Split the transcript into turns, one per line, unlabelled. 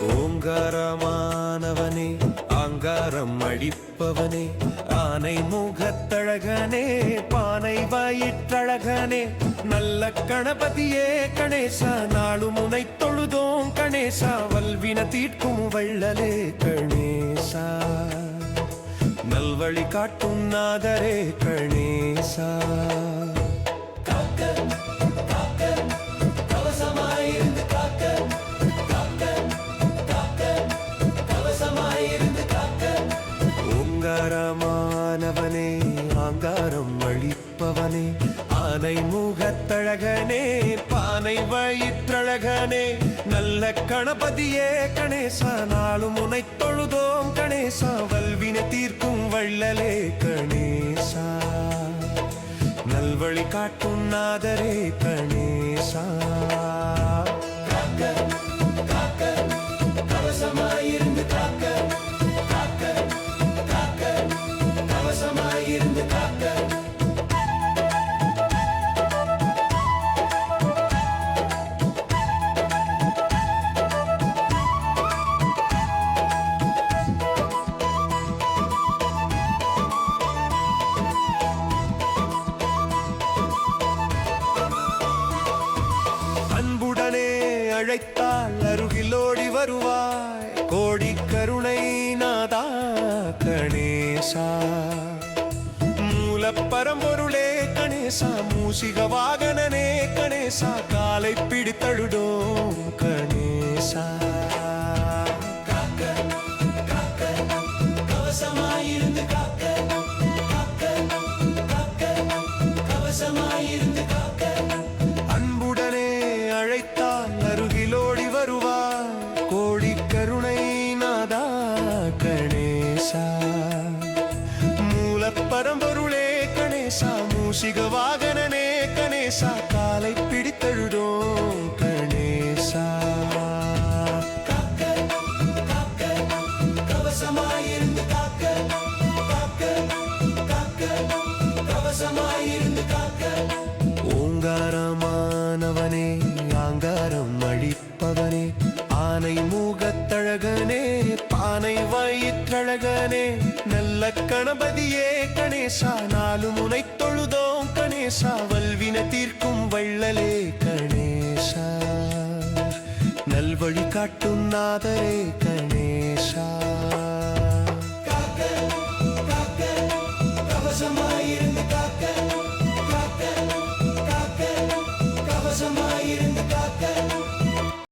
ஓங்காரமானவனே ஆங்காரம் அடிப்பவனே ஆனை முகத்தழகனே பானை வயிற்றழகனே நல்ல கணபதியே கணேசா நாளும் உனை தொழுதோம் கணேசா வல்வின தீர்க்கும் வள்ளலே கணேசா. நல்வழி காட்டும் நாதரே கணேசா. அளிப்பவனே ஆனை முகத்தழகனே பானை வயிற்றழகனே நல்ல கணபதியே கணேசா நாளும் உனை தொழுதோம் கணேசா வல்வினை தீர்க்கும் வள்ளலே கணேசா. நல்வழி காட்டும் நாதரே கணேசா. கவசமாயிருந்து காக்க காக்க காக்க கவசமாயிருந்து காக்க. அழைத்தால் அருகிலோடி வருவாய் கோடி கருணை நாதா கணேசா மூலப்பரம்பொருளே கணேசா மூசிக வாகனனே கணேசா காலை பிடித்தழுடோம் கணேசா கவசமாயிருந்து காக்க காக்க காக்க கவசமாயிருந்து காக்க பரம்பொருளே கணேசா மூசிக வாகனனே கணேசா காலை பிடித்தழுடோம் கணேசா. கவசமாயிருந்து காக்க காக்க காக்க கவசமாயிருந்து காக்க ஓங்காரமானவனே ஆனை மூகத்தழகனே பானை வயிற்றழகனே நல்ல கணபதியே கணேசா நாலு முனை தொழுதோம் கணேசா வல்வின தீர்க்கும் வள்ளலே கணேசா. நல்வழி காட்டும் நாதரே கணேசா.